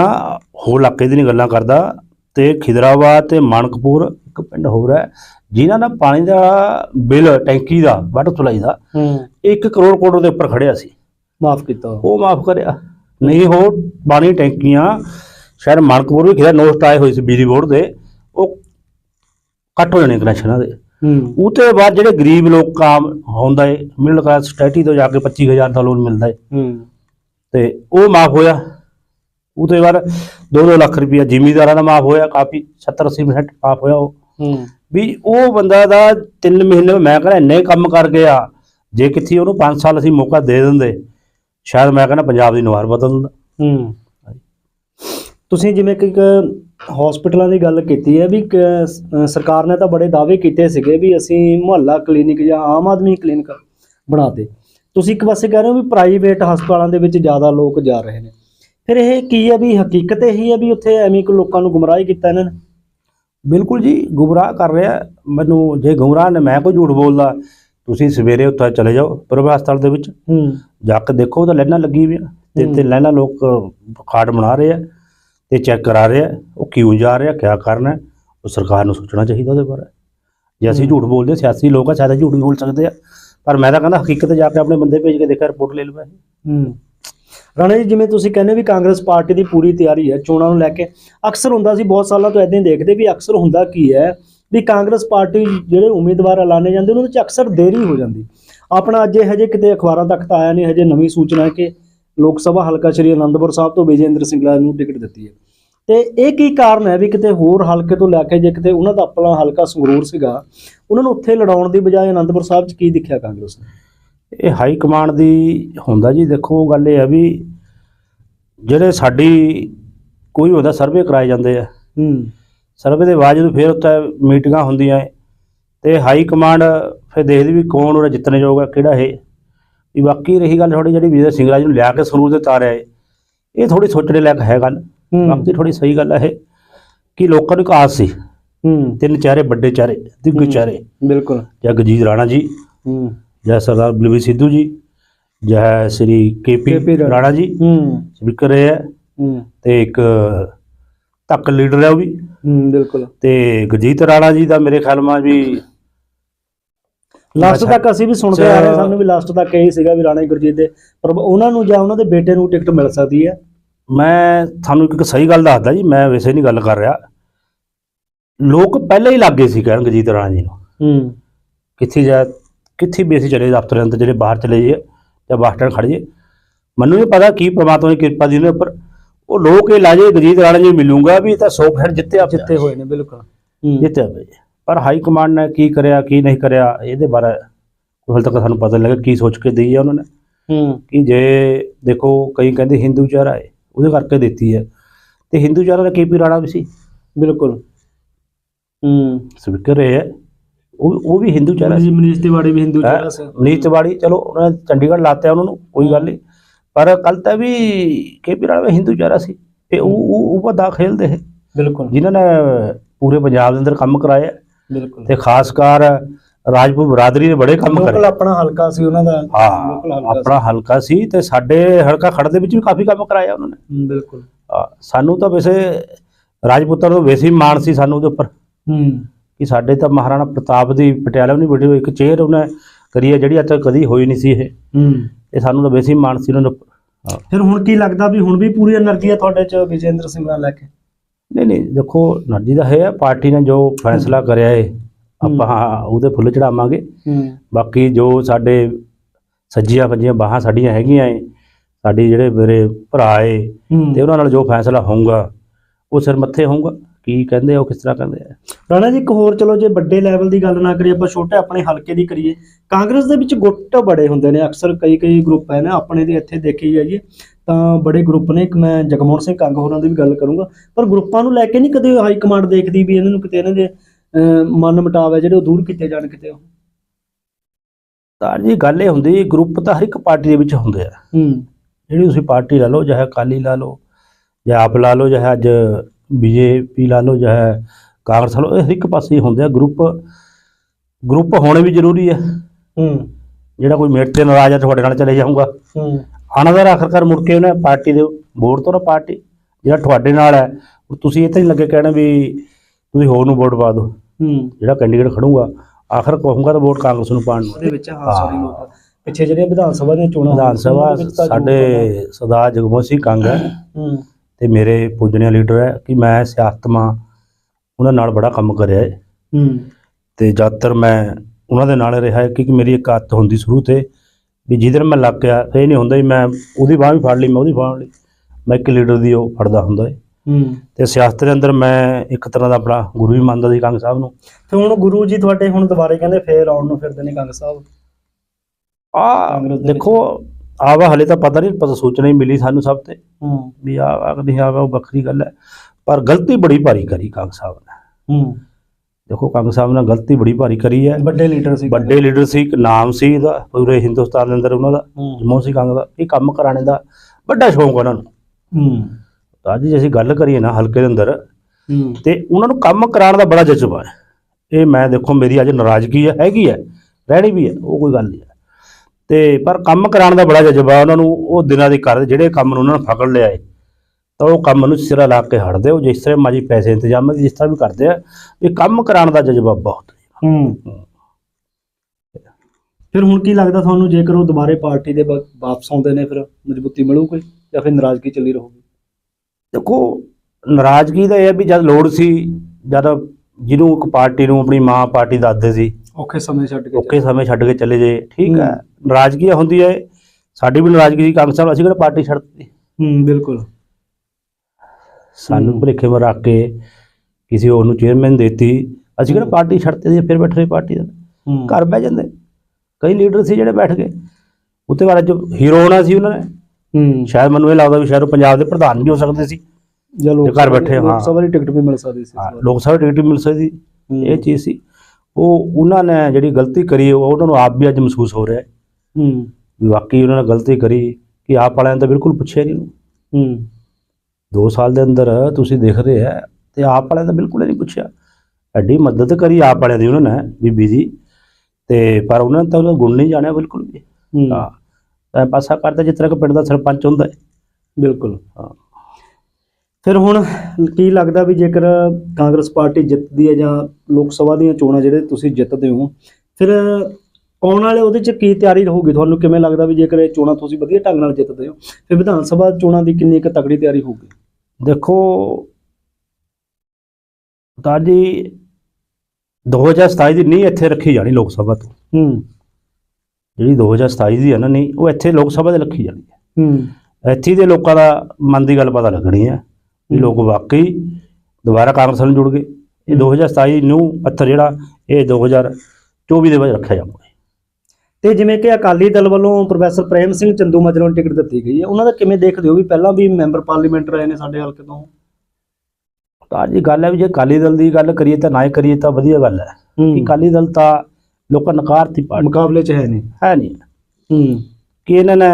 S2: ਹੋਰ ਇਲਾਕੇ ਦੀ ਨਹੀਂ ਗੱਲਾਂ ਕਰਦਾ ਤੇ ਖਿਦਰਾਬਾਦ ਤੇ ਮਾਨਕਪੁਰ ਇੱਕ ਪਿੰਡ ਹੋਰ ਹੈ ਜਿਨ੍ਹਾਂ ਦਾ ਪਾਣੀ ਦਾ ਬਿੱਲ ਟੈਂਕੀ ਦਾ ਵਾਟਰ ਸਪਲਾਈ ਦਾ
S1: ਹੂੰ।
S2: 1 ਕਰੋੜ ਕਰੋੜ ਦੇ ਉੱਪਰ ਖੜਿਆ ਸੀ।
S1: ਮਾਫ ਕੀਤਾ ਉਹ।
S2: ਮਾਫ ਕਰਿਆ। ਨਹੀਂ ਹੋ ਪਾਣੀ ਟੈਂਕੀਆਂ ਸ਼ਾਇਦ ਮਾਨਕਪੁਰ ਵੀ ਖਿਦਾ ਨੋਸਟ ਆਏ ਹੋਏ ਸੀ ਬਿਜਲੀ ਬੋਰਡ ਦੇ ਉਹ ਕੱਟ ਹੋ ਜਾਣੇ ਕਨੈਕਸ਼ਨਾਂ ਦੇ।
S1: ਹੂੰ।
S2: ਉਤੇ ਬਾਅਦ ਜਿਹੜੇ ਗਰੀਬ ਲੋਕ ਆਮ ਹੁੰਦਾ ਏ ਮਿਡਲ ਕਲਾਸ ਸਟੇਟੀ ਤੋਂ ਜਾ ਕੇ 25000 ਦਾ ਲੋਨ ਮਿਲਦਾ ਏ।
S1: ਹੂੰ।
S2: ਤੇ ਉਹ ਮਾਫ ਹੋਇਆ। ਉਤੇ ਬਾਅਦ 2-2 ਲੱਖ ਰੁਪਇਆ ਜ਼ਿਮੀਦਾਰਾਂ ਦਾ ਮਾਫ ਹੋਇਆ ਕਾਫੀ 70-80% ਮਾਫ ਹੋਇਆ ਉਹ। ਵੀ ਉਹ ਬੰਦਾ ਦਾ 3 ਮਹੀਨੇ ਮੈਂ ਕਹਿੰਦਾ ਇੰਨੇ ਕੰਮ ਕਰ ਗਿਆ ਜੇ ਕਿੱਥੇ ਉਹਨੂੰ 5 ਸਾਲ ਅਸੀਂ ਮੌਕਾ ਦੇ ਦਿੰਦੇ ਸ਼ਾਇਦ ਮੈਂ ਕਹਿੰਦਾ ਪੰਜਾਬ ਦੀ ਨਵਾਰ ਬਦਲ ਦਿੰਦਾ।
S1: ਹੂੰ। ਤੁਸੀਂ ਜਿਵੇਂ ਕਿ ਇੱਕ ਹਸਪੀਟਲਾਂ ਦੀ ਗੱਲ ਕੀਤੀ ਹੈ ਵੀ ਸਰਕਾਰ ਨੇ ਤਾਂ ਬੜੇ ਦਾਅਵੇ ਕੀਤੇ ਸੀਗੇ ਵੀ ਅਸੀਂ ਮੁਹੱਲਾ ਕਲੀਨਿਕ ਜਾਂ ਆਮ ਆਦਮੀ ਕਲੀਨਿਕ ਬਣਾਤੇ ਤੁਸੀਂ ਇੱਕ ਪਾਸੇ ਕਹਿ ਰਹੇ ਹੋ ਵੀ ਪ੍ਰਾਈਵੇਟ ਹਸਪਤਾਲਾਂ ਦੇ ਵਿੱਚ ਜ਼ਿਆਦਾ ਲੋਕ ਜਾ ਰਹੇ ਨੇ। ਫਿਰ ਇਹ ਕੀ ਹੈ ਵੀ ਹਕੀਕਤ ਇਹੀ ਹੈ ਵੀ ਉੱਥੇ ਐਵੇਂ ਕਿ ਲੋਕਾਂ ਨੂੰ ਗੁੰਮਰਾਹ ਕੀਤਾ ਇਹਨਾਂ ਨੇ?
S2: ਬਿਲਕੁਲ ਜੀ ਗੁੰਮਰਾਹ ਕਰ ਰਿਹਾ। ਮੈਨੂੰ ਜੇ ਗੁੰਮਰਾਹ ਨੇ ਮੈਂ ਕੋਈ ਝੂਠ ਬੋਲਦਾ। ਤੁਸੀਂ ਸਵੇਰੇ ਉੱਥੇ ਚਲੇ ਜਾਓ ਪ੍ਰਭਾ ਹਸਪਤਾਲ ਦੇ ਵਿੱਚ।
S1: ਹੂੰ।
S2: ਜਾ ਕੇ ਦੇਖੋ ਤਾਂ ਲਾਈਨਾਂ ਲੱਗੀ ਹੋਈਆਂ। ਤੇ। ਤੇ ਲਾਈਨਾਂ ਲੋਕ ਕਾਰਡ ਬਣਾ ਰਹੇ ਆ ਤੇ ਚੈੱਕ ਕਰਾ ਰਹੇ ਆ। ਉਹ ਕਿਉਂ ਜਾ ਰਹੇ ਕਿਆ ਕਰਨਾ ਹੈ, ਉਹ ਸਰਕਾਰ ਨੂੰ ਸੋਚਣਾ ਚਾਹੀਦਾ ਉਹਦੇ ਬਾਰੇ। ਜੇ ਅਸੀਂ। ਝੂਠ ਬੋਲਦੇ ਸਿਆਸੀ ਲੋਕ ਆ ਸ਼ਾਇਦ ਝੂਠ ਵੀ ਬੋਲ ਸਕਦੇ ਆ। ਪਰ ਮੈਂ ਤਾਂ ਕਹਿੰਦਾ ਹਕੀਕਤ ਜਾ ਕੇ ਆਪਣੇ ਬੰਦੇ ਭੇਜ ਕੇ ਦੇਖਿਆ, ਰਿਪੋਰਟ ਲੈ ਲਵੇ
S1: ਹੂੰ। ਰਾਣਾ ਜੀ, ਜਿਵੇਂ ਤੁਸੀਂ ਕਹਿੰਦੇ ਵੀ ਕਾਂਗਰਸ ਪਾਰਟੀ ਦੀ ਪੂਰੀ ਤਿਆਰੀ ਹੈ ਚੋਣਾਂ ਨੂੰ ਲੈ ਕੇ, ਅਕਸਰ ਹੁੰਦਾ ਸੀ ਬਹੁਤ ਸਾਲਾਂ ਤੋਂ ਇਦਾਂ ਹੀ ਦੇਖਦੇ ਵੀ ਅਕਸਰ ਹੁੰਦਾ ਕੀ ਹੈ ਵੀ ਕਾਂਗਰਸ ਪਾਰਟੀ ਜਿਹੜੇ ਉਮੀਦਵਾਰ ਐਲਾਨੇ ਜਾਂਦੇ, ਉਹਨਾਂ ਵਿੱਚ ਅਕਸਰ ਦੇਰੀ ਹੋ ਜਾਂਦੀ। ਆਪਣਾ ਅੱਜ ਇਹ ਹਜੇ ਕਿਤੇ ਅਖਬਾਰਾਂ ਤੱਕ ਤਾਂ ਆਇਆ ਨਹੀਂ, ਹਜੇ ਨਵੀਂ ਸੂਚਨਾ ਹੈ ਕਿ ਲੋਕ ਸਭਾ ਹਲਕਾ ਸ਼੍ਰੀ ਅਨੰਦਪੁਰ ਸਾਹਿਬ ਤੋਂ ਵਿਜੇਂਦਰ ਸਿੰਗਲਾ ਨੂੰ ਟਿਕਟ ਦਿੱਤੀ ਹੈ। ਤੇ ਇਹ ਕੀ ਕਾਰਨ ਹੈ ਵੀ ਕਿਤੇ ਹੋਰ ਹਲਕੇ ਤੋਂ ਲੈ ਕੇ ਜੇ ਕਿਤੇ ਉਹਨਾਂ ਦਾ ਆਪਣਾ ਹਲਕਾ ਸੰਗਰੂਰ ਸੀਗਾ ਉਹਨਾਂ ਨੂੰ ਉੱਥੇ ਲੜਾਉਣ ਦੀ ਬਜਾਏ ਅਨੰਦਪੁਰ ਸਾਹਿਬ 'ਚ ਕੀ ਦਿਖਿਆ ਕਾਂਗਰਸ ਨੇ?
S2: ਇਹ ਹਾਈ ਕਮਾਂਡ ਦੀ ਹੁੰਦਾ ਜੀ ਦੇਖੋ ਗੱਲ ਇਹ ਆ ਵੀ ਜਿਹੜੇ ਸਾਡੀ ਕੋਈ ਹੁੰਦਾ ਸਰਵੇ ਕਰਾਏ ਜਾਂਦੇ ਆ।
S1: ਹੂੰ।
S2: ਸਰਵੇ ਦੇ ਬਾਅਦ ਜਦੋਂ ਫਿਰ ਉੱਥੇ ਮੀਟਿੰਗਾਂ ਹੁੰਦੀਆਂ ਤੇ ਹਾਈ ਕਮਾਂਡ ਫਿਰ ਦੇਖਦੀ ਵੀ ਕੌਣ ਉਹਦਾ ਜਿੱਤਣੇ ਜਾਊਗਾ ਕਿਹੜਾ ਇਹ। ਵੀ ਬਾਕੀ ਰਹੀ ਗੱਲ ਥੋੜੀ ਜਿਹੜੀ ਵਿਜੇ ਸਿੰਘਲਾ ਜੀ ਨੂੰ ਲਿਆ ਕੇ ਸਰੂਰ ਦੇ ਤਾਰਿਆ ਇਹ ਥੋੜੀ ਸੋਚਣੇ ਲਾਇਕ ਹੈ ਗੱਲ।
S1: ਹੂੰ।
S2: ਬਾਕੀ ਥੋੜੀ ਸਹੀ ਗੱਲ ਹੈ ਇਹ ਕਿ ਲੋਕਾਂ ਨੂੰ ਇੱਕ ਆਸ ਸੀ।
S1: ਹੂੰ।
S2: ਤਿੰਨ ਚਿਹਰੇ ਵੱਡੇ ਚਿਹਰੇ ਦਿੱਗ
S1: ਹੂੰ।
S2: ਚਿਹਰੇ।
S1: ਬਿਲਕੁਲ।
S2: ਜਾਂ ਗਜੀਤ ਰਾਣਾ ਜੀ
S1: ਹੂੰ।
S2: ਜਾਂ ਸਰਦਾਰ ਬਲਵੀਰ ਸਿੱਧੂ ਜੀ ਜਾਂ ਸ੍ਰੀ ਕੇਪੀ
S1: ਰਾਣਾ।
S2: ਜੀ।
S1: ਹੂੰ।
S2: ਸਪੀਕਰ ਰਹੇ ਹੈ।
S1: ਹੂੰ।
S2: ਤੇ ਇੱਕ ਤੱਕ ਲੀਡਰ ਹੈ ਉਹ ਵੀ।
S1: ਹੂੰ ਬਿਲਕੁਲ।
S2: ਤੇ ਗਜੀਤ ਰਾਣਾ ਜੀ ਦਾ ਮੇਰੇ ਖਿਆਲ ਮਾ ਵੀ
S1: ਲਾਸਟ। ਤੱਕ ਅਸੀਂ ਵੀ ਸੁਣਦੇ ਆ ਰਹੇ। ਸਾਨੂੰ ਵੀ ਲਾਸਟ ਤੱਕ ਇਹੀ ਸੀਗਾ ਵੀ ਰਾਣਾ ਗੁਰਜੀਤ ਦੇ ਪਰ ਉਹਨਾਂ ਨੂੰ ਜਾਂ ਉਹਨਾਂ ਦੇ ਬੇਟੇ ਨੂੰ ਟਿਕਟ ਮਿਲ ਸਕਦੀ ਹੈ।
S2: ਮੈਂ ਤੁਹਾਨੂੰ ਇੱਕ ਸਹੀ ਗੱਲ ਦੱਸਦਾ ਜੀ ਮੈਂ ਵੈਸੇ ਨਹੀਂ ਗੱਲ ਕਰ ਰਿਹਾ। ਲੋਕ ਪਹਿਲਾਂ ਹੀ ਲੱਗੇ ਸੀ ਕਹਿਣ ਗਜੀਤ ਰਾਣਾ ਜੀ ਨੂੰ।
S1: ਹੂੰ।
S2: ਕਿੱਥੇ ਜਾ ਕਿੱਥੇ ਵੀ ਅਸੀਂ ਚਲੇ ਦਫ਼ਤਰਾਂ ਅੰਦਰ ਜਿਹੜੇ ਬਾਹਰ ਚਲੇ ਜਾਈਏ ਜਾਂ ਬੱਸ ਸਟੈਂਡ ਖੜ ਜਾਈਏ ਮੈਨੂੰ ਨਹੀਂ ਪਤਾ ਕੀ ਪ੍ਰਮਾਤਮਾ ਦੀ ਕਿਰਪਾ ਦੀ ਉਹਦੇ ਉੱਪਰ। ਉਹ ਲੋਕ ਇਹ ਲਾਜੇ ਗਜੀਤ ਰਾਣਾ ਜੀ ਨੂੰ ਮਿਲੂੰਗਾ ਵੀ ਇਹ ਤਾਂ 100% ਜਿੱਤਿਆ ਪਿਆ।
S1: ਜਿੱਤੇ ਹੋਏ ਨੇ ਬਿਲਕੁਲ। ਹੂੰ।
S2: ਜਿੱਤਿਆ ਪਿਆ ਜੀ। ਪਰ ਹਾਈ ਕਮਾਂਡ ਨੇ ਕੀ ਕਰਿਆ ਕੀ ਨਹੀਂ ਕਰਿਆ ਇਹਦੇ ਬਾਰੇ ਹਾਲੇ ਤੱਕ ਸਾਨੂੰ ਪਤਾ ਨਹੀਂ ਲੱਗਾ ਕੀ ਸੋਚ ਕੇ ਦਈ ਹੈ ਉਹਨਾਂ ਨੇ।
S1: ਹੂੰ।
S2: ਕਿ ਜੇ ਦੇਖੋ ਕਈ ਕਹਿੰਦੇ ਹਿੰਦੂ ਚਿਹਰਾ ਹੈ ਉਹਦੇ ਕਰਕੇ ਦਿੱਤੀ ਹੈ। ਤੇ ਹਿੰਦੂ ਚਿਹਰਾ ਦਾ ਕੇਪੀ ਰਾਣਾ ਵੀ ਸੀ।
S1: ਬਿਲਕੁਲ। ਹੂੰ
S2: ਸਪੀਕਰ ਰਹੇ ਹੈ। ਉਹ ਉਹ ਵੀ ਹਿੰਦੂ ਚਿਹਰਾ
S1: ਜੀ
S2: ਸੀ।
S1: ਮਨੀਸ਼ ਤਿਵਾੜੀ ਵੀ ਹਿੰਦੂ? ਜਿਹੜਾ ਸੀ।
S2: ਤਿਵਾੜੀ ਚਲੋ ਉਹਨਾਂ ਨੇ ਚੰਡੀਗੜ੍ਹ ਲਾਤਿਆ ਉਹਨਾਂ ਨੂੰ ਕੋਈ ਗੱਲ ਨਹੀਂ। ਪਰ ਕੱਲ ਤਾਂ ਵੀ ਕੇਪੀ ਰਾਣਾ ਵੀ ਹਿੰਦੂ ਚਿਹਰਾ ਸੀ। ਤੇ ਉਹ ਉਹ ਉਹ ਵੱਡਾ ਖੇਲਦੇ ਹੈ
S1: ਬਿਲਕੁਲ।
S2: ਜਿਨ੍ਹਾਂ ਨੇ ਪੂਰੇ ਪੰਜਾਬ ਦੇ ਅੰਦਰ ਕੰਮ ਕਰਾਇਆ।
S1: ਬਿਲਕੁਲ।
S2: ਤੇ ਖਾਸ ਕਰ ਰਾਜਪੂਤ ਬਰਾਦਰੀ ਨੇ ਬੜੇ ਕੰਮ ਕਰੇ।
S1: ਲੋਕਲ ਆਪਣਾ ਹਲਕਾ ਸੀ ਉਹਨਾਂ ਦਾ।
S2: ਹਾਂ ਆਪਣਾ ਹਲਕਾ ਸੀ ਤੇ ਸਾਡੇ ਹਲਕਾ ਖੜ ਦੇ ਵਿੱਚ ਵੀ ਕਾਫੀ ਕੰਮ ਕਰਾਇਆ ਉਹਨਾਂ ਨੇ।
S1: ਬਿਲਕੁਲ।
S2: ਹਾਂ, ਸਾਨੂੰ ਤਾਂ ਵੈਸੇ ਰਾਜਪੂਤਾਂ ਤੋਂ ਵੈਸੇ ਹੀ ਮਾਣ ਸੀ ਸਾਨੂੰ ਉਹਦੇ ਉੱਪਰ।
S1: ਹੂੰ।
S2: ਕਿ ਸਾਡੇ ਤਾਂ ਮਹਾਰਾਣਾ ਪ੍ਰਤਾਪ ਦੀ ਪਟਿਆਲਾ ਨਹੀਂ ਬੜੀ ਇੱਕ ਚੇਅਰ ਉਹਨੇ ਕਰੀ ਹੈ ਜਿਹੜੀ ਅੱਜ ਤੱਕ ਕਦੀ ਹੋਈ ਨਹੀਂ ਸੀ ਇਹ।
S1: ਹੂੰ।
S2: ਇਹ ਸਾਨੂੰ ਤਾਂ ਵੈਸੇ ਹੀ ਮਾਣ ਸੀ ਉਹਨਾਂ ਦੇ ਉੱਪਰ।
S1: ਫਿਰ ਹੁਣ ਕੀ ਲੱਗਦਾ ਵੀ ਹੁਣ ਵੀ ਪੂਰੀ ਐਨਰਜੀ ਹੈ ਤੁਹਾਡੇ ਚ ਵਿਜੇਂਦਰ ਸਿੰਘ ਨਾਲ ਲੈ ਕੇ?
S2: ਨਹੀਂ ਨਹੀਂ ਦੇਖੋ એનર્ਜੀ ਦਾ ਹੈ ਪਾਰਟੀ ਨੇ ਜੋ ਫੈਸਲਾ ਕਰਿਆ ਹੈ ਆਪਾਂ ਉਹਦੇ ਫੁੱਲ ਚੜਾਵਾਂਗੇ।
S1: ਹੂੰ।
S2: ਬਾਕੀ ਜੋ ਸਾਡੇ ਸੱਜੀਆਂ ਪੰਜੀਆਂ ਬਾਹਾਂ ਸਾਡੀਆਂ ਹੈਗੀਆਂ ਏ ਸਾਡੀ ਜਿਹੜੇ ਮੇਰੇ ਭਰਾ ਏ
S1: ਹੂੰ।
S2: ਤੇ ਉਹਨਾਂ ਨਾਲ ਜੋ ਫੈਸਲਾ ਹੋਊਗਾ ਉਹ ਸਿਰ ਮੱਥੇ ਹੋਊਗਾ ਕੀ ਕਹਿੰਦੇ ਆ ਉਹ ਕਿਸ ਤਰ੍ਹਾਂ ਕਹਿੰਦੇ ਆ।
S1: ਰਾਣਾ ਜੀ ਇੱਕ ਹੋਰ ਚਲੋ ਜੇ ਵੱਡੇ ਲੈਵਲ ਦੀ ਗੱਲ ਨਾ ਕਰੀਏ ਆਪਾਂ ਛੋਟੇ ਆਪਣੇ ਹਲਕੇ ਦੀ ਕਰੀਏ ਕਾਂਗਰਸ ਦੇ ਵਿੱਚ ਗੁੱਟ ਬੜੇ ਹੁੰਦੇ ਨੇ ਅਕਸਰ ਕਈ ਕਈ ਗਰੁੱਪ ਹੈ ਨਾ ਆਪਣੇ ਦੇ ਇੱਥੇ ਦੇਖੀ ਜਾਈਏ ਤਾਂ ਬੜੇ ਗਰੁੱਪ ਨੇ ਇੱਕ ਮੈਂ ਜਗਮੋਹਨ ਸਿੰਘ ਕੰਗ ਹੋਰਾਂ ਦੀ ਵੀ ਗੱਲ ਕਰੂੰਗਾ ਪਰ ਗਰੁੱਪਾਂ ਨੂੰ ਲੈ ਕੇ ਨਹੀਂ ਕਦੇ ਹਾਈ ਕਮਾਂਡ ਦੇਖਦੀ ਵੀ ਇਹਨਾਂ ਨੂੰ ਕਿਤੇ ਇਹਨਾਂ ਦੇ ਮਨ ਮੁਟਾਵ ਹੈ ਜਿਹੜੇ ਉਹ ਦੂਰ ਕੀਤੇ ਜਾਣ ਕਿਤੇ ਉਹ।
S2: ਤਾਂ ਜੀ ਗੱਲ ਇਹ ਹੁੰਦੀ ਗਰੁੱਪ ਤਾਂ ਹਰ ਇੱਕ ਪਾਰਟੀ ਦੇ ਵਿੱਚ ਹੁੰਦੇ ਆ।
S1: ਹੂੰ।
S2: ਜਿਹੜੀ ਤੁਸੀਂ ਪਾਰਟੀ ਲਾ ਲਓ ਚਾਹੇ ਅਕਾਲੀ ਲਾ ਲਓ ਜਾਂ ਆਪ ਲਾ ਲਓ ਚਾਹੇ ਅੱਜ ਬੀਜੇਪੀ ਲਾ ਲਓ ਚਾਹੇ ਕਾਂਗਰਸ ਲਾ ਲਓ ਇਹ ਹਰ ਇੱਕ ਪਾਸੇ ਹੀ ਹੁੰਦੇ ਆ। ਗਰੁੱਪ ਗਰੁੱਪ ਹੋਣੇ ਵੀ ਜ਼ਰੂਰੀ ਹੈ
S1: ਹੂੰ।
S2: ਜਿਹੜਾ ਕੋਈ ਮੇਟ ਤੇ ਨਾਰਾਜ਼ ਆ ਤੁਹਾਡੇ ਨਾਲ ਚਲੇ ਜਾਊਗਾ।
S1: ਹੂੰ।
S2: ਦਾ ਆਖਰਕਾਰ ਮੁੜ ਕੇ ਉਹਨੇ ਪਾਰਟੀ ਦੇ ਵੋਟ ਤੋਂ ਨਾ ਪਾਰਟੀ ਜਿਹੜਾ ਤੁਹਾਡੇ ਨਾਲ ਹੈ। ਤੁਸੀਂ ਇਹ ਤਾਂ ਨਹੀਂ ਲੱਗੇ ਕਹਿਣਾ ਵੀ ਤੁਸੀਂ ਹੋਰ ਨੂੰ ਵੋਟ ਪਾ ਦਿਓ।
S1: ਹੂੰ।
S2: ਜਿਹੜਾ ਕੈਂਡੀਡੇਟ ਖੜੂਗਾ ਆਖਰ ਕਹੂੰਗਾ ਤਾਂ ਵੋਟ ਕਾਂਗਰਸ ਨੂੰ ਪਾਉਣ ਨੂੰ?
S1: ਉਹਦੇ ਵਿੱਚ ਹਾਂ। ਸੌਰੀ ਲੋਕ ਪਿੱਛੇ ਜਿਹੜੀਆਂ ਵਿਧਾਨ ਸਭਾ ਦੀਆਂ ਚੋਣਾਂ
S2: ਵਿਧਾਨ ਸਭਾ ਸਾਡੇ ਸਰਦਾਰ ਜਗਮੋਹਨ ਸਿੰਘ ਕੰਗ ਹੈ
S1: ਹੂੰ।
S2: ਤੇ ਮੇਰੇ ਪੂਜਨੀਆ ਲੀਡਰ ਹੈ ਕਿ ਮੈਂ ਸਿਆਸਤਮਾ ਉਹਨਾਂ ਨਾਲ ਬੜਾ ਕੰਮ ਕਰਿਆ ਹੈ
S1: ਹੂੰ।
S2: ਤੇ ਜ਼ਿਆਦਾਤਰ ਮੈਂ ਉਹਨਾਂ ਦੇ ਨਾਲ ਰਿਹਾ ਹੈ ਕਿਉਂਕਿ ਮੇਰੀ ਇੱਕ ਆਦਤ ਹੁੰਦੀ ਸ਼ੁਰੂ ਤੇ ਵੀ ਜਿੱਧਰ ਮੈਂ ਲੱਗ ਗਿਆ ਇਹ ਨਹੀਂ ਹੁੰਦਾ ਵੀ ਮੈਂ ਉਹਦੀ ਬਾਹ ਵੀ ਫੜ ਲਈ ਮੈਂ ਉਹਦੀ ਫੜ ਲਈ। ਮੈਂ ਇੱਕ ਲੀਡਰ ਦੀ ਉਹ ਫੜਦਾ ਹੁੰਦਾ ਹੂੰ ਤੇ ਸਿਆਸਤ ਦੇ ਅੰਦਰ ਮੈਂ ਇੱਕ ਤਰ੍ਹਾਂ ਦਾ ਆਪਣਾ ਗੁਰੂ ਵੀ ਮੰਨਦਾ ਸੀ ਕੰਗ ਸਾਹਿਬ ਨੂੰ।
S1: ਤੇ ਹੁਣ ਗੁਰੂ ਜੀ ਤੁਹਾਡੇ ਹੁਣ ਦੁਬਾਰੇ ਕਹਿੰਦੇ ਫੇਰ ਆਉਣ ਨੂੰ ਫਿਰਦੇ ਨੇ ਕੰਗ ਸਾਹਿਬ।
S2: ਆ। ਦੇਖੋ ਆਵਾ ਹਲੇ ਤਾਂ ਪਤਾ ਨਹੀਂ ਪਤਾ ਸੂਚਨਾ ਹੀ ਮਿਲੀ ਸਾਨੂੰ ਸਭ ਤੇ।
S1: ਹੂੰ।
S2: ਵੀ ਆ ਆ ਨਹੀਂ ਆਵਾ ਉਹ ਵੱਖਰੀ ਗੱਲ ਹੈ। ਪਰ ਗਲਤੀ ਬੜੀ ਭਾਰੀ ਕਰੀ ਕੰਗ ਸਾਹਿਬ ਨੇ।
S1: ਹੂੰ।
S2: ਦੇਖੋ ਕੰਗ ਸਾਹਿਬ ਨੇ ਗਲਤੀ ਬੜੀ ਭਾਰੀ ਕਰੀ ਹੈ।
S1: ਵੱਡੇ ਲੀਡਰ ਸੀ।
S2: ਵੱਡੇ ਲੀਡਰ ਸੀ ਇੱਕ ਨਾਮ ਸੀ ਇਹਦਾ ਪੂਰੇ ਹਿੰਦੁਸਤਾਨ ਦੇ ਅੰਦਰ ਉਹਨਾਂ ਦਾ ਜਮੋਹਨ ਸਿੰਘ ਕੰਗ ਦਾ ਇਹ ਕੰਮ ਕਰਾਣੇ ਦਾ ਵੱਡਾ ਸ਼ੌਂਕ ਉਹਨਾਂ ਨੂੰ।
S1: ਹੂੰ।
S2: ਤਾਂ ਅੱਜ ਜੇ ਅਸੀਂ ਗੱਲ ਕਰੀਏ ਨਾ ਹਲਕੇ ਦੇ ਅੰਦਰ ਤੇ ਉਹਨਾਂ ਨੂੰ ਕੰਮ ਕਰਾਉਣ ਦਾ ਬੜਾ ਜਜ਼ਬਾ ਹੈ। ਇਹ ਮੈਂ ਦੇਖੋ ਮੇਰੀ ਅੱਜ ਨਾਰਾਜ਼ਗੀ ਹੈ ਹੈਗੀ ਹੈ ਰਹਿਣੀ ਵੀ ਹੈ ਉਹ ਕੋਈ ਗੱਲ ਨਹੀਂ ਤੇ ਪਰ ਕੰਮ ਕਰਾਉਣ ਦਾ ਬੜਾ ਜਜ਼ਬਾ ਉਹਨਾਂ ਨੂੰ ਉਹ ਦਿਨਾਂ ਦੀ ਕਰਦੇ ਜਿਹੜੇ ਕੰਮ ਨੂੰ ਉਹਨਾਂ ਨੇ ਫਕੜ ਲਿਆ ਹੈ ਤਾਂ ਉਹ ਕੰਮ ਨੂੰ ਸਿਰਾ ਲਾ ਕੇ ਹਟਦੇ ਉਹ ਜਿਸ ਤਰ੍ਹਾਂ ਮਾਜੀ ਪੈਸੇ ਇੰਤਜ਼ਾਮ ਜਿਸ ਤਰ੍ਹਾਂ ਵੀ ਕਰਦੇ ਆ ਇਹ ਕੰਮ ਕਰਾਉਣ ਦਾ ਜਜ਼ਬਾ ਬਹੁਤ ਹੈ।
S1: ਫਿਰ ਹੁਣ ਕੀ ਲੱਗਦਾ ਤੁਹਾਨੂੰ ਜੇਕਰ ਉਹ ਦੁਬਾਰੇ ਪਾਰਟੀ ਦੇ ਵਾਪਸ ਆਉਂਦੇ ਨੇ ਫਿਰ ਮਜ਼ਬੂਤੀ ਮਿਲੂਗੀ ਜਾਂ ਫਿਰ ਨਾਰਾਜ਼ਗੀ ਚੱਲੀ ਰਹੂਗੀ?
S2: ਦੇਖੋ ਨਾਰਾਜ਼ਗੀ ਦਾ ਇਹ ਹੈ ਵੀ ਜਦ ਲੋੜ ਸੀ ਜਦ ਜਿਹਨੂੰ ਇੱਕ ਪਾਰਟੀ ਨੂੰ ਆਪਣੀ ਮਾਂ ਪਾਰਟੀ ਦੱਸਦੇ ਸੀ
S1: ਔਖੇ ਸਮੇਂ ਛੱਡ ਕੇ
S2: ਓਕੇ ਸਮੇਂ ਛੱਡ ਕੇ ਚਲੇ ਜੇ ਠੀਕ ਹੈ। ਨਾਰਾਜ਼ਗੀ ਹੁੰਦੀ ਹੈ ਸਾਡੀ ਵੀ ਨਾਰਾਜ਼ਗੀ ਸੀ ਕਾਂਗਰਸ ਸਾਹਿਬ ਅਸੀਂ ਕਿਹੜਾ ਪਾਰਟੀ ਛੱਡ ਦਿੱਤੀ
S1: ਹੂੰ ਬਿਲਕੁਲ।
S2: ਸਾਨੂੰ। ਭੁਲੇਖੇ ਵਿੱਚ ਰੱਖ ਕੇ ਕਿਸੇ ਹੋਰ ਨੂੰ ਚੇਅਰਮੈਨ ਦੇਤੀ ਅਸੀਂ ਕਿਹੜਾ। ਪਾਰਟੀ ਛੱਡਤੇ ਸੀ ਫਿਰ ਬੈਠ ਰਹੇ ਪਾਰਟੀ ਦਾ। ਘਰ ਬਹਿ ਜਾਂਦੇ। ਕਈ ਲੀਡਰ ਸੀ ਜਿਹੜੇ ਬੈਠ ਗਏ। ਉੱਤੇ ਵਾਲਾ ਜੋ ਹੀਰੋ ਹੋਣਾ ਸੀ ਉਹਨਾਂ ਨੇ
S1: ਹੂੰ।
S2: ਸ਼ਾਇਦ ਮੈਨੂੰ ਇਹ ਲੱਗਦਾ ਵੀ ਸ਼ਾਇਦ ਉਹ ਪੰਜਾਬ ਦੇ ਪ੍ਰਧਾਨ ਵੀ ਹੋ ਸਕਦੇ ਸੀ।
S1: ਜਾਂ ਲੋਕ
S2: ਜੇ ਘਰ ਬੈਠੇ, ਹਾਂ।
S1: ਲੋਕ ਸਭਾ ਦੀ ਟਿਕਟ ਵੀ ਮਿਲ ਸਕਦੀ ਸੀ।
S2: ਲੋਕ ਸਭਾ ਟਿਕਟ ਵੀ ਮਿਲ ਸਕਦੀ। ਇਹ ਚੀਜ਼ ਸੀ। ਉਹ ਉਹਨਾਂ ਨੇ ਜਿਹੜੀ ਗਲਤੀ ਕਰੀ ਉਹ ਉਹਨਾਂ ਨੂੰ ਆਪ ਵੀ ਅੱਜ ਮਹਿਸੂਸ ਹੋ ਰਿਹਾ ਹੈ।
S1: ਹੂੰ।
S2: ਵੀ ਵਾਕਈ ਉਹਨਾਂ ਨੇ ਗਲਤੀ ਕਰੀ ਕਿ ਆਪ ਵਾਲਿਆਂ ਨੇ ਤਾਂ ਬਿਲਕੁਲ ਪੁੱਛਿਆ ਨਹੀਂ।
S1: ਹੂੰ।
S2: 2 ਸਾਲ ਦੇ ਅੰਦਰ ਤੁਸੀਂ ਦੇਖ ਰਹੇ ਆ ਤੇ ਆਪ ਵਾਲਿਆਂ ਦਾ ਬਿਲਕੁਲ ਹੀ ਨਹੀਂ ਪੁੱਛਿਆ। ਐਡੀ ਮਦਦ ਕਰੀ ਆਪ ਵਾਲਿਆਂ ਦੀ ਉਹਨਾਂ ਨੇ ਬੀਬੀ ਦੀ ਤੇ ਪਰ ਉਹਨਾਂ ਨੇ ਤਾਂ ਉਹਦਾ ਗੁਣ ਨਹੀਂ ਜਾਣਿਆ ਬਿਲਕੁਲ ਵੀ।
S1: ਹੂੰ।
S2: ਤਾਂ ਪਾਸਾ ਕਰਦਾ ਜਿਸ ਤਰ੍ਹਾਂ ਕਿ ਪਿੰਡ ਦਾ ਸਰਪੰਚ ਹੁੰਦਾ ਹੈ।
S1: ਬਿਲਕੁਲ।
S2: ਹਾਂ।
S1: ਫਿਰ ਹੁਣ ਕੀ ਲੱਗਦਾ ਵੀ ਜੇਕਰ ਕਾਂਗਰਸ ਪਾਰਟੀ ਜਿੱਤਦੀ ਹੈ ਜਾਂ ਲੋਕ ਸਭਾ ਦੀਆਂ ਚੋਣਾਂ ਜਿਹੜੇ ਤੁਸੀਂ ਜਿੱਤਦੇ ਹੋ ਫਿਰ ਆਉਣ ਵਾਲੇ ਉਹਦੇ ਚ ਕੀ ਤਿਆਰੀ ਰਹੂਗੀ? ਤੁਹਾਨੂੰ ਕਿਵੇਂ ਲੱਗਦਾ ਵੀ ਜੇਕਰ ਇਹ ਚੋਣਾਂ ਤੁਸੀਂ ਵਧੀਆ ਢੰਗ ਨਾਲ ਜਿੱਤਦੇ ਹੋ ਫਿਰ ਵਿਧਾਨ ਸਭਾ ਚੋਣਾਂ ਦੀ ਕਿੰਨੀ ਕੁ ਤਕੜੀ ਤਿਆਰੀ ਹੋਊਗੀ?
S2: ਦੇਖੋ ਤਾਂ ਜੀ 2027 ਦੀ ਨਹੀਂ ਇੱਥੇ ਰੱਖੀ ਜਾਣੀ ਲੋਕ ਸਭਾ ਤੋਂ।
S1: ਹੂੰ।
S2: ਜਿਹੜੀ 2027 ਦੀ ਹੈ ਨਾ ਨਹੀਂ ਉਹ ਇੱਥੇ ਲੋਕ ਸਭਾ ਦੇ ਰੱਖੀ ਜਾਣੀ ਹੈ
S1: ਹੂੰ।
S2: ਇੱਥੇ ਦੇ ਲੋਕਾਂ ਦਾ ਮਨ ਦੀ ਗੱਲ ਪਤਾ ਲੱਗਣੀ ਹੈ ਵੀ। ਲੋਕ ਵਾਕਈ ਦੁਬਾਰਾ ਕਾਂਗਰਸ ਨਾਲ ਜੁੜ ਗਏ। ਇਹ 2027 ਨੂੰ ਪੱਥਰ ਜਿਹੜਾ ਇਹ 2024 ਦੇ ਵਿੱਚ ਰੱਖਿਆ ਜਾਊਗਾ।
S1: ਤੇ ਜਿਵੇਂ ਕਿ ਅਕਾਲੀ ਦਲ ਵੱਲੋਂ ਪ੍ਰੋਫੈਸਰ ਪ੍ਰੇਮ ਸਿੰਘ ਚੰਦੂ ਮਾਜਰਾ ਨੂੰ ਟਿਕਟ ਦਿੱਤੀ ਗਈ ਹੈ ਉਹਨਾਂ ਦਾ ਕਿਵੇਂ ਦੇਖਦੇ ਹੋ ਵੀ ਪਹਿਲਾਂ ਵੀ ਮੈਂਬਰ ਪਾਰਲੀਮੈਂਟ ਰਹੇ ਨੇ ਸਾਡੇ ਹਲਕੇ ਤੋਂ?
S2: ਤਾਂ ਜੀ ਗੱਲ ਹੈ ਵੀ ਜੇ ਅਕਾਲੀ ਦਲ ਦੀ ਗੱਲ ਕਰੀਏ ਤਾਂ ਨਾ ਹੀ ਕਰੀਏ ਤਾਂ ਵਧੀਆ ਗੱਲ ਹੈ। ਕਿ ਅਕਾਲੀ ਦਲ ਤਾਂ ਲੋਕਾਂ ਨਕਾਰਤੀ ਪਾਰਟੀ।
S1: ਮੁਕਾਬਲੇ ਚ ਹੈ ਨਹੀਂ।
S2: ਹੈ ਨਹੀਂ।
S1: ਹੂੰ।
S2: ਕਿ ਇਹਨਾਂ ਨੇ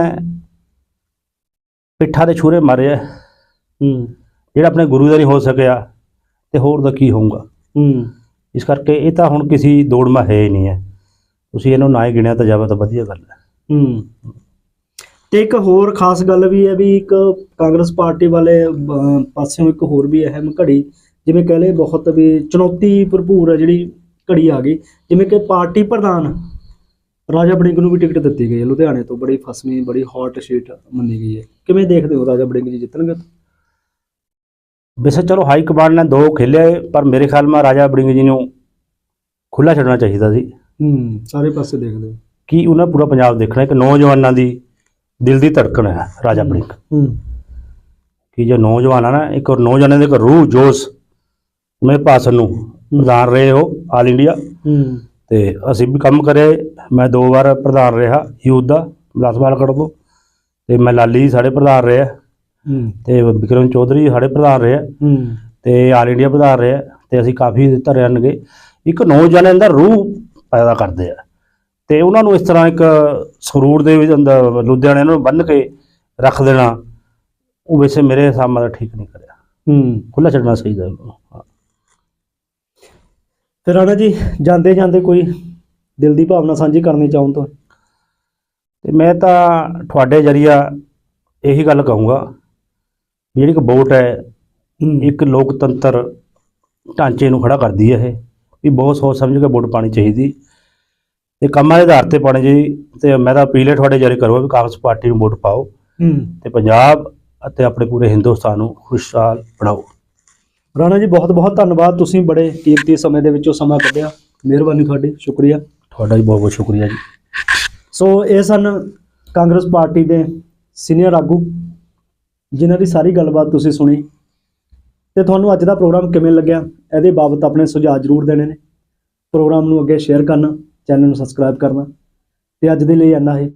S2: ਪਿੱਠਾ ਦੇ ਛੁਰੇ ਮਾਰੇ ਆ।
S1: ਹੂੰ।
S2: ਜਿਹੜਾ ਆਪਣੇ ਗੁਰੂ ਦਾ ਨਹੀਂ ਹੋ ਸਕਿਆ ਤੇ ਹੋਰ ਦਾ ਕੀ ਹੋਊਗਾ?
S1: ਹੂੰ।
S2: ਇਸ ਕਰਕੇ ਇਹ ਤਾਂ ਹੁਣ ਕਿਸੇ ਦੌੜ ਮਾ ਹੈ ਹੀ ਨਹੀਂ ਹੈ। ਤੁਸੀਂ ਇਹਨੂੰ ਨਾ ਹੀ ਗਿਣਿਆ ਤਾਂ ਜਾਵੇ ਤਾਂ ਵਧੀਆ ਗੱਲ ਹੈ।
S1: ਹੂੰ। ਤੇ ਇੱਕ ਹੋਰ ਖਾਸ ਗੱਲ ਵੀ ਹੈ ਵੀ ਇੱਕ ਕਾਂਗਰਸ ਪਾਰਟੀ ਵਾਲੇ ਪਾਸਿਓਂ ਇੱਕ ਹੋਰ ਵੀ ਅਹਿਮ ਘੜੀ ਜਿਵੇਂ ਕਹ ਲਏ ਬਹੁਤ ਵੀ ਚੁਣੌਤੀ ਭਰਪੂਰ ਹੈ ਜਿਹੜੀ ਘੜੀ ਆ ਗਈ। ਜਿਵੇਂ ਕਿ ਪਾਰਟੀ ਪ੍ਰਧਾਨ ਰਾਜਾ ਬੜਿੰਗ ਨੂੰ ਵੀ ਟਿਕਟ ਦਿੱਤੀ ਗਈ ਹੈ। ਲੁਧਿਆਣੇ ਤੋਂ ਬੜੀ ਫਸਵੀਂ ਬੜੀ ਹੌਟ ਸੀਟ ਮੰਨੀ ਗਈ ਹੈ। ਕਿਵੇਂ ਦੇਖਦੇ ਹੋ ਰਾਜਾ ਬੜਿੰਗ ਜੀ ਜਿੱਤਣਗੇ
S2: ਵੈਸੇ ਚਲੋ ਹਾਈ ਕਮਾਂਡ ਨੇ ਦੋ ਖੇਲੇ ਪਰ ਮੇਰੇ ਖਿਆਲ ਮਾ ਰਾਜਾ ਬੜਿੰਗ ਜੀ ਨੂੰ ਖੁੱਲਾ ਛੱਡਣਾ ਚਾਹੀਦਾ ਸੀ।
S1: ਹੂੰ ਸਾਰੇ ਪਾਸੇ ਦੇਖਦੇ
S2: ਕਿ ਉਹਨਾਂ ਪੂਰਾ ਪੰਜਾਬ ਦੇਖਣਾ ਇੱਕ ਨੌਜਵਾਨਾਂ ਦੀ ਦਿਲ ਦੀ ਧੜਕਣ ਹੈ ਰਾਜਾ ਬੜਿੰਗ?
S1: ਹੂੰ।
S2: ਕਿ ਜੋ ਨੌਜਵਾਨ ਆ ਨਾ ਇੱਕ ਨੌਜਵਾਨਾਂ ਦੇ ਇੱਕ ਰੂਹ ਜੋਸ਼ ਮੈਂ ਭਾਸ਼ਣ ਨੂੰ ਪ੍ਰਧਾਨ ਰਹੇ ਹੋ ਆਲ ਇੰਡੀਆ
S1: ਹੂੰ।
S2: ਤੇ ਅਸੀਂ ਵੀ ਕੰਮ ਕਰੇ ਮੈਂ ਦੋ ਵਾਰ ਪ੍ਰਧਾਨ ਰਿਹਾ ਯੂਥ ਦਾ 10 ਸਾਲ ਕੱਢ ਦੋ। ਤੇ ਮੈਂ ਲਾਲੀ ਜੀ ਸਾਡੇ ਪ੍ਰਧਾਨ ਰਿਹਾ। ਤੇ ਵਿਕਰਮ ਚੌਧਰੀ ਸਾਡੇ ਪ੍ਰਧਾਨ ਰਿਹਾ। ਤੇ ਆਲ ਇੰਡੀਆ ਪ੍ਰਧਾਨ ਰਿਹਾ। ਤੇ ਅਸੀਂ ਕਾਫੀ ਧਰੇ ਨਗੇ ਇੱਕ ਨੌਜਵਾਨਾਂ ਦਾ ਰੂਹ ਪੈਦਾ ਕਰਦੇ ਆ। ਤੇ ਉਹਨਾਂ ਨੂੰ ਇਸ ਤਰ੍ਹਾਂ ਇੱਕ ਸਰੂਰ ਦੇ ਵਿੱਚ ਅੰਦਰ ਲੁਧਿਆਣੇ ਨੂੰ ਬੰਨ੍ਹ ਕੇ ਰੱਖ ਦੇਣਾ ਉਹ ਵੈਸੇ ਮੇਰੇ ਹਿਸਾਬ ਨਾਲ ਠੀਕ ਨਹੀਂ ਕਰਿਆ।
S1: ਹੂੰ।
S2: ਖੁੱਲਾ ਛੱਡਣਾ ਚਾਹੀਦਾ
S1: ਫਿਰ ਰਾਣਾ ਜੀ ਜਾਂਦੇ ਜਾਂਦੇ ਕੋਈ ਦਿਲ ਦੀ ਭਾਵਨਾ ਸਾਂਝੀ ਕਰਨੀ ਚਾਹੋ ਤਾਂ?
S2: ਤੇ ਮੈਂ ਤਾਂ ਤੁਹਾਡੇ ਜਰੀਆ ਇਹੀ ਗੱਲ ਕਹੂੰਗਾ ਜਿਹੜੀ ਇੱਕ ਵੋਟ ਹੈ ਇੱਕ ਲੋਕਤੰਤਰ ਢਾਂਚੇ ਨੂੰ ਖੜਾ ਕਰਦੀ ਹੈ ਇਹ ਵੀ ਬਹੁਤ ਸੋਚ ਸਮਝ ਕੇ ਵੋਟ ਪਾਣੀ ਚਾਹੀਦੀ। ਤੇ ਕੰਮਾਂ ਦੇ ਆਧਾਰ ਤੇ ਪਾਣੀ ਚਾਹੀਦੀ ਤੇ ਮੈਂ ਤਾਂ ਅਪੀਲ ਹੈ ਤੁਹਾਡੇ ਜਰੀਏ ਕਰੂੰਗਾ ਵੀ ਕਾਂਗਰਸ ਪਾਰਟੀ ਨੂੰ ਵੋਟ ਪਾਓ। ਤੇ ਪੰਜਾਬ ਅਤੇ ਆਪਣੇ ਪੂਰੇ ਹਿੰਦੁਸਤਾਨ ਨੂੰ ਖੁਸ਼ਹਾਲ ਬਣਾਓ।
S1: ਰਾਣਾ ਜੀ ਬਹੁਤ ਬਹੁਤ ਧੰਨਵਾਦ ਤੁਸੀਂ ਬੜੇ ਕੀਮਤੀ ਸਮੇਂ ਦੇ ਵਿੱਚੋਂ ਸਮਾਂ ਕੱਢਿਆ। ਮਿਹਰਬਾਨੀ ਤੁਹਾਡੀ ਸ਼ੁਕਰੀਆ।
S2: ਤੁਹਾਡਾ ਵੀ ਬਹੁਤ ਬਹੁਤ ਸ਼ੁਕਰੀਆ ਜੀ।
S1: ਸੋ ਇਹ ਸਨ ਕਾਂਗਰਸ ਪਾਰਟੀ ਦੇ ਸੀਨੀਅਰ ਆਗੂ ਜਿਨ੍ਹਾਂ ਦੀ ਸਾਰੀ ਗੱਲਬਾਤ ਤੁਸੀਂ ਸੁਣੀ। ਤੇ ਤੁਹਾਨੂੰ ਅੱਜ ਦਾ ਪ੍ਰੋਗਰਾਮ ਕਿਵੇਂ ਲੱਗਿਆ ਇਹਦੇ ਬਾਬਤ ਆਪਣੇ ਸੁਝਾਅ ਜ਼ਰੂਰ ਦੇਣੇ ਨੇ। ਪ੍ਰੋਗਰਾਮ ਨੂੰ ਅੱਗੇ ਸ਼ੇਅਰ ਕਰਨਾ ਚੈਨਲ ਨੂੰ ਸਬਸਕ੍ਰਾਈਬ ਕਰਨਾ। ਤੇ ਅੱਜ ਦੇ ਲਈ ਇੰਨਾ ਹੀ।